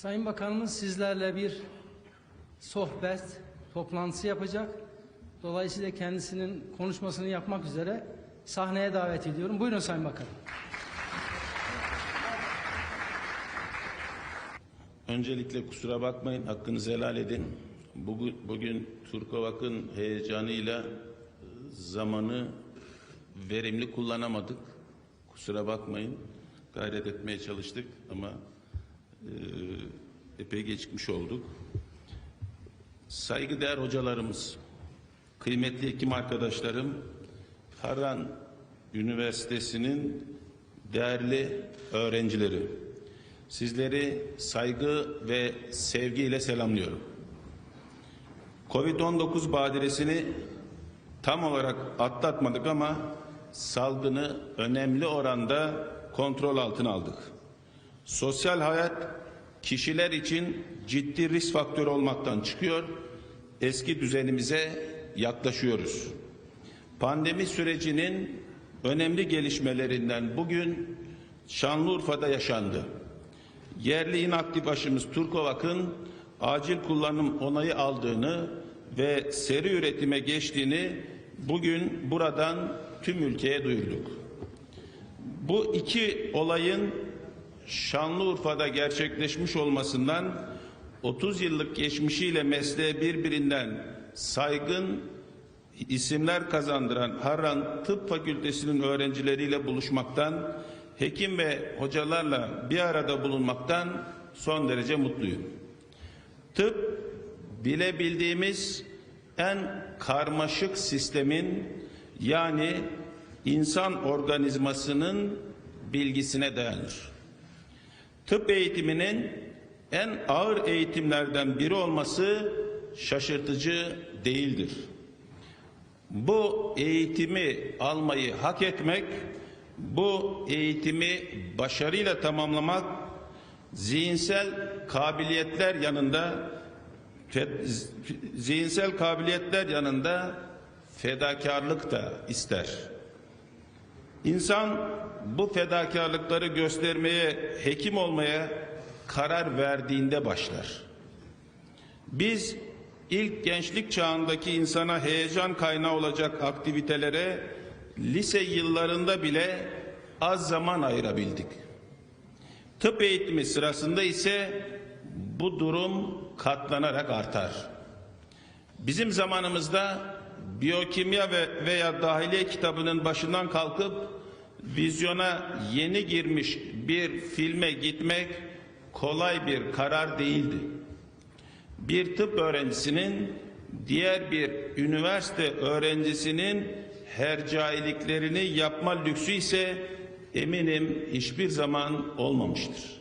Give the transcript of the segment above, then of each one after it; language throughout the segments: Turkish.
Sayın Bakanımız sizlerle bir sohbet, toplantısı yapacak. Dolayısıyla kendisinin konuşmasını yapmak üzere sahneye davet ediyorum. Buyurun Sayın Bakanım. Öncelikle kusura bakmayın, hakkınızı helal edin. Bugün, bugün Turkovak'ın heyecanıyla e, zamanı verimli kullanamadık. Kusura bakmayın, gayret etmeye çalıştık ama epey gecikmiş olduk. Saygıdeğer hocalarımız, kıymetli hekim arkadaşlarım, Harran Üniversitesi'nin değerli öğrencileri, Sizleri saygı ve sevgiyle selamlıyorum. Covid-19 badiresini tam olarak atlatmadık ama salgını önemli oranda kontrol altına aldık. Sosyal hayat kişiler için ciddi risk faktörü olmaktan çıkıyor, eski düzenimize yaklaşıyoruz. Pandemi sürecinin önemli gelişmelerinden bugün Şanlıurfa'da yaşandı yerli inaktif aşımız Turkovak'ın acil kullanım onayı aldığını ve seri üretime geçtiğini bugün buradan tüm ülkeye duyurduk. Bu iki olayın Şanlıurfa'da gerçekleşmiş olmasından 30 yıllık geçmişiyle mesleğe birbirinden saygın isimler kazandıran Harran Tıp Fakültesi'nin öğrencileriyle buluşmaktan hekim ve hocalarla bir arada bulunmaktan son derece mutluyum. Tıp bilebildiğimiz en karmaşık sistemin yani insan organizmasının bilgisine dayanır. Tıp eğitiminin en ağır eğitimlerden biri olması şaşırtıcı değildir. Bu eğitimi almayı hak etmek bu eğitimi başarıyla tamamlamak zihinsel kabiliyetler yanında zihinsel kabiliyetler yanında fedakarlık da ister. İnsan bu fedakarlıkları göstermeye, hekim olmaya karar verdiğinde başlar. Biz ilk gençlik çağındaki insana heyecan kaynağı olacak aktivitelere lise yıllarında bile az zaman ayırabildik. Tıp eğitimi sırasında ise bu durum katlanarak artar. Bizim zamanımızda biyokimya ve veya dahiliye kitabının başından kalkıp vizyona yeni girmiş bir filme gitmek kolay bir karar değildi. Bir tıp öğrencisinin diğer bir üniversite öğrencisinin hercailiklerini yapma lüksü ise eminim hiçbir zaman olmamıştır.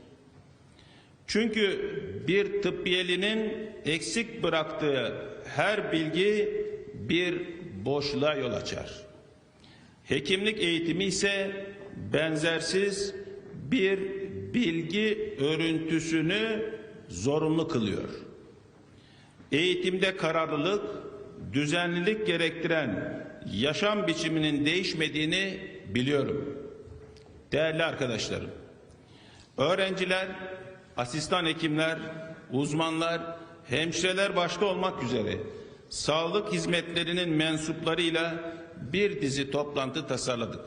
Çünkü bir tıbbiyelinin eksik bıraktığı her bilgi bir boşluğa yol açar. Hekimlik eğitimi ise benzersiz bir bilgi örüntüsünü zorunlu kılıyor. Eğitimde kararlılık, düzenlilik gerektiren yaşam biçiminin değişmediğini biliyorum. Değerli arkadaşlarım, öğrenciler, asistan hekimler, uzmanlar, hemşireler başta olmak üzere sağlık hizmetlerinin mensuplarıyla bir dizi toplantı tasarladık.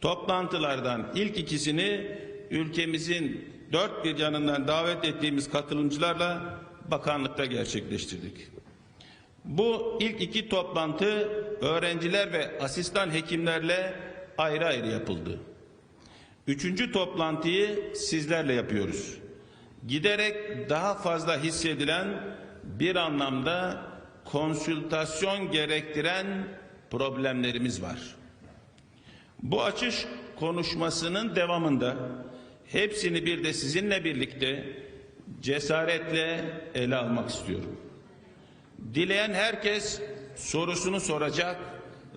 Toplantılardan ilk ikisini ülkemizin dört bir yanından davet ettiğimiz katılımcılarla bakanlıkta gerçekleştirdik. Bu ilk iki toplantı öğrenciler ve asistan hekimlerle ayrı ayrı yapıldı. Üçüncü toplantıyı sizlerle yapıyoruz. Giderek daha fazla hissedilen bir anlamda konsültasyon gerektiren problemlerimiz var. Bu açış konuşmasının devamında hepsini bir de sizinle birlikte cesaretle ele almak istiyorum. Dileyen herkes sorusunu soracak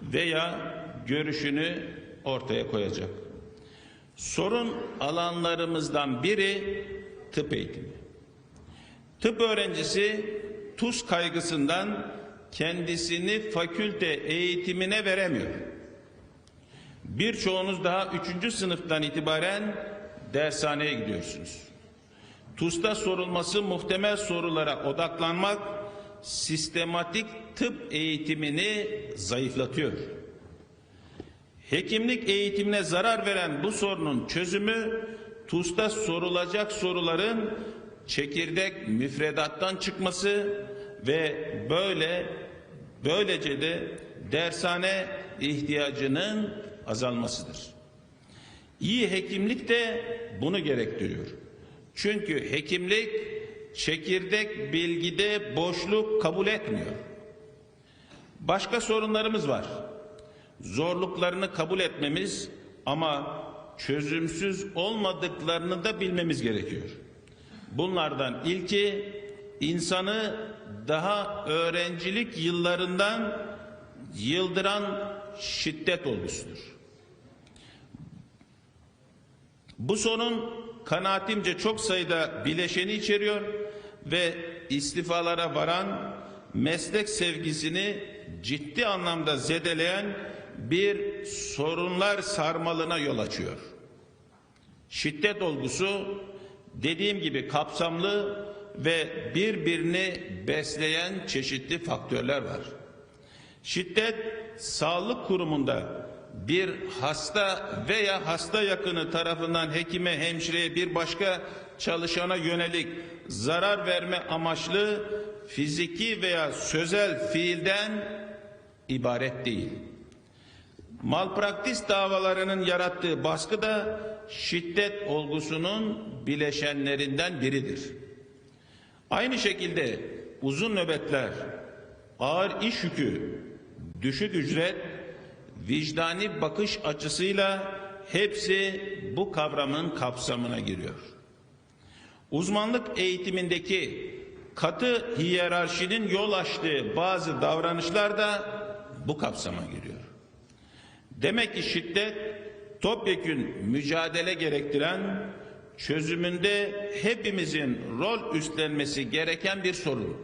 veya görüşünü ortaya koyacak. Sorun alanlarımızdan biri tıp eğitimi. Tıp öğrencisi tuz kaygısından kendisini fakülte eğitimine veremiyor. Birçoğunuz daha üçüncü sınıftan itibaren dershaneye gidiyorsunuz. TUS'ta sorulması muhtemel sorulara odaklanmak sistematik tıp eğitimini zayıflatıyor. Hekimlik eğitimine zarar veren bu sorunun çözümü TUS'ta sorulacak soruların çekirdek müfredattan çıkması ve böyle böylece de dershane ihtiyacının azalmasıdır. İyi hekimlik de bunu gerektiriyor. Çünkü hekimlik çekirdek bilgide boşluk kabul etmiyor. Başka sorunlarımız var. Zorluklarını kabul etmemiz ama çözümsüz olmadıklarını da bilmemiz gerekiyor. Bunlardan ilki insanı daha öğrencilik yıllarından yıldıran şiddet olgusudur. Bu sorun kanaatimce çok sayıda bileşeni içeriyor ve istifalara varan meslek sevgisini ciddi anlamda zedeleyen bir sorunlar sarmalına yol açıyor. Şiddet olgusu dediğim gibi kapsamlı ve birbirini besleyen çeşitli faktörler var. Şiddet sağlık kurumunda bir hasta veya hasta yakını tarafından hekime, hemşireye bir başka çalışana yönelik zarar verme amaçlı fiziki veya sözel fiilden ibaret değil. Malpraktis davalarının yarattığı baskı da şiddet olgusunun bileşenlerinden biridir. Aynı şekilde uzun nöbetler, ağır iş yükü, düşük ücret, vicdani bakış açısıyla hepsi bu kavramın kapsamına giriyor. Uzmanlık eğitimindeki katı hiyerarşinin yol açtığı bazı davranışlar da bu kapsama giriyor. Demek ki şiddet topyekün mücadele gerektiren çözümünde hepimizin rol üstlenmesi gereken bir sorun.